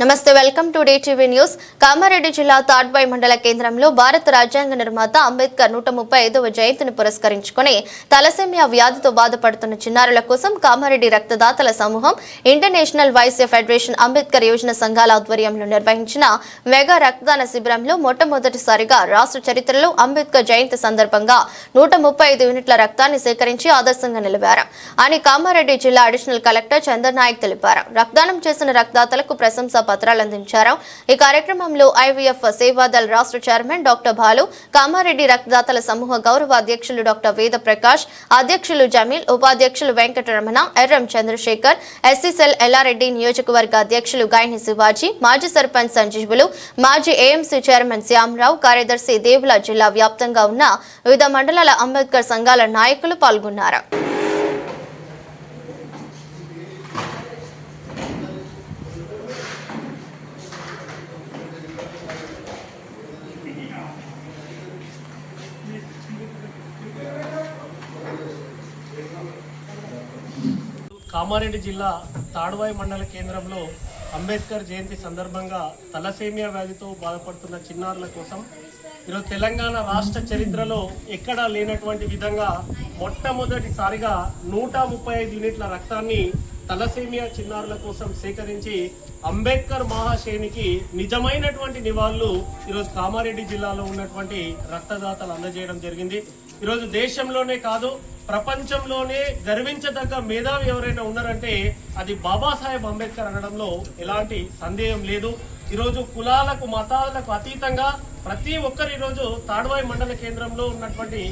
నమస్తే welcome to TV news. Kamareddy జిల్లా తాడ్బాయ్ మండల కేంద్రంలో భారత రాజ్యాంగ నిర్మాత అంబేద్కర్ నూట ముప్పై ఐదవ జయంతిని పురస్కరించుకుని తలసేమియా వ్యాధితో బాధపడుతున్న చిన్నారుల కోసం కామారెడ్డి రక్తదాతల సమూహం ఇంటర్నేషనల్ వైశ్య ఫెడరేషన్ అంబేద్కర్ యోజన సంఘాల ఆధ్వర్యంలో నిర్వహించిన మెగా రక్తదాన శిబిరంలో మొట్టమొదటిసారిగా రాష్ట్ర చరిత్రలో అంబేద్కర్ జయంతి సందర్భంగా నూట ముప్పై ఐదు యూనిట్ల రక్తాన్ని సేకరించి ఆదర్శంగా నిలిపారు. అని కామారెడ్డి జిల్లా అడిషనల్ కలెక్టర్ చందర్ నాయక్ తెలిపారు. రక్తదానం చేసిన రక్తదాతలకు ప్రశంసా పత్రాలు అందించారు. ఈ కార్యక్రమంలో ఐవీఎఫ్ సేవాదల్ రాష్ట్ర చైర్మన్ డాక్టర్ భాలు కామారెడ్డి రక్తదాతల సమూహ గౌరవ అధ్యక్షులు డాక్టర్ వేద ప్రకాష్ అధ్యక్షులు జమీల్ ఉపాధ్యక్షులు వెంకటరమణ ఎర్రం చంద్రశేఖర్ ఎస్సీసెల్ ఎల్లారెడ్డి నియోజకవర్గ అధ్యక్షులు గాయని శివాజీ మాజీ సర్పంచ్ సంజీవులు మాజీ ఏఎంసీ చైర్మన్ శ్యామరావు కార్యదర్శి దేవుల జిల్లా వ్యాప్తంగా ఉన్న వివిధ మండలాల అంబేద్కర్ సంఘాల నాయకులు పాల్గొన్నారు. కామారెడ్డి జిల్లా తాడువాయి మండల కేంద్రంలో అంబేద్కర్ జయంతి సందర్భంగా తలసేమియా వ్యాధితో బాధపడుతున్న చిన్నారుల కోసం ఈరోజు తెలంగాణ రాష్ట్ర చరిత్రలో ఎక్కడా లేనటువంటి విధంగా మొట్టమొదటిసారిగా నూట ముప్పై ఐదు యూనిట్ల రక్తాన్ని తలసేమియా చిన్నారుల కోసం సేకరించి అంబేద్కర్ మహాశయునికి నిజమైనటువంటి నివాళులు ఈరోజు కామారెడ్డి జిల్లాలో ఉన్నటువంటి రక్తదాతలు అందజేయడం జరిగింది. ఈరోజు దేశంలోనే కాదు ప్రపంచంలోనే గర్వించదగ్గ మేధావి ఎవరైనా ఉన్నారంటే అది బాబాసాహెబ్ అంబేద్కర్ అనడంలో ఎలాంటి సందేహం లేదు. ఈరోజు కులాలకు మతాలకు అతీతంగా ప్రతి ఒక్కరు ఈరోజు తాడ్వాయి మండల కేంద్రంలో ఉన్నటువంటి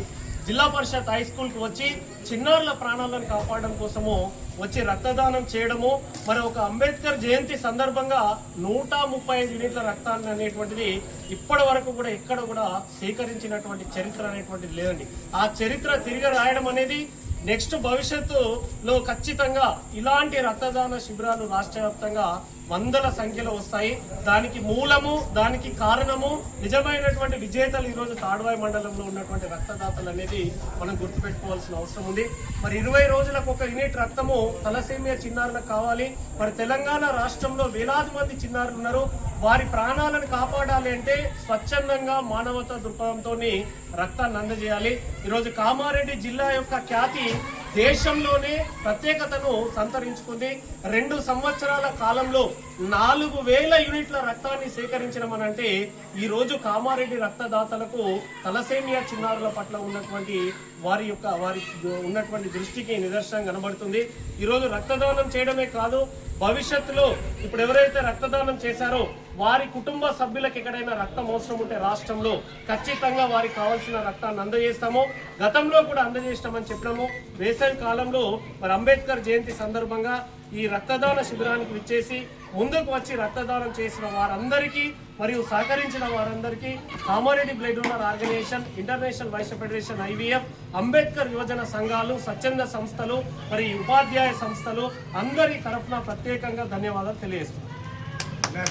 జిల్లా పరిషత్ హై స్కూల్కి వచ్చి చిన్నారుల ప్రాణాలను కాపాడడం కోసము వచ్చి రక్తదానం చేయడము మరి ఒక అంబేద్కర్ జయంతి సందర్భంగా నూట ముప్పై ఐదు యూనిట్ల రక్తాన్ని అనేటువంటిది ఇప్పటి వరకు కూడా ఎక్కడ కూడా సేకరించినటువంటి చరిత్ర అనేటువంటిది లేదండి. ఆ చరిత్ర తిరిగి రాయడం అనేది నెక్స్ట్ భవిష్యత్తులో ఖచ్చితంగా ఇలాంటి రక్తదాన శిబిరాలు రాష్ట్ర వ్యాప్తంగా వందల సంఖ్యలో వస్తాయి. దానికి మూలము దానికి కారణము నిజమైనటువంటి విజేతలు ఈరోజు తాడ్వాయి మండలంలో ఉన్నటువంటి రక్తదాతలు అనేది మనం గుర్తుపెట్టుకోవాల్సిన అవసరం ఉంది. మరి ఇరవై రోజులకు ఒక యూనిట్ రక్తము తలసేమియా చిన్నారులకు కావాలి. మరి తెలంగాణ రాష్ట్రంలో వేలాది మంది చిన్నారులు ఉన్నారు. వారి ప్రాణాలను కాపాడాలి అంటే స్వచ్ఛందంగా మానవతా దృక్పథంతో రక్తాన్ని అందజేయాలి. ఈరోజు కామారెడ్డి జిల్లా యొక్క ఖ్యాతి దేశంలోనే ప్రత్యేకతను సంతరించుకుంది రెండు సంవత్సరాల కాలంలో నాలుగు వేల యూనిట్ల రక్తాన్ని సేకరించడం అని అంటే ఈ రోజు కామారెడ్డి రక్తదాతలకు తలసేమియా చిన్నారుల పట్ల ఉన్నటువంటి వారి యొక్క వారి ఉన్నటువంటి దృష్టికి నిదర్శనం కనబడుతుంది. ఈరోజు రక్తదానం చేయడమే కాదు భవిష్యత్తులో ఇప్పుడు ఎవరైతే రక్తదానం చేశారో వారి కుటుంబ సభ్యులకు ఎక్కడైనా రక్తం అవసరం ఉంటే రాష్ట్రంలో ఖచ్చితంగా వారికి కావాల్సిన రక్తాన్ని అందజేస్తాము. గతంలో కూడా అందజేస్తామని చెప్పడము. వేసవి కాలంలో మరి అంబేద్కర్ జయంతి సందర్భంగా ఈ రక్తదాన శిబిరానికి విచ్చేసి ముందుకు వచ్చి రక్తదానం చేసిన వారందరికీ మరియు సహకరించిన వారందరికీ Kamareddy blood donor organisation international Vaishya federation IVF Ambedkar యువజన సంఘాలు స్వచ్ఛంద సంస్థలు మరి ఉపాధ్యాయ సంస్థలు అందరి తరఫున ప్రత్యేకంగా ధన్యవాదాలు తెలియజేస్తున్నాను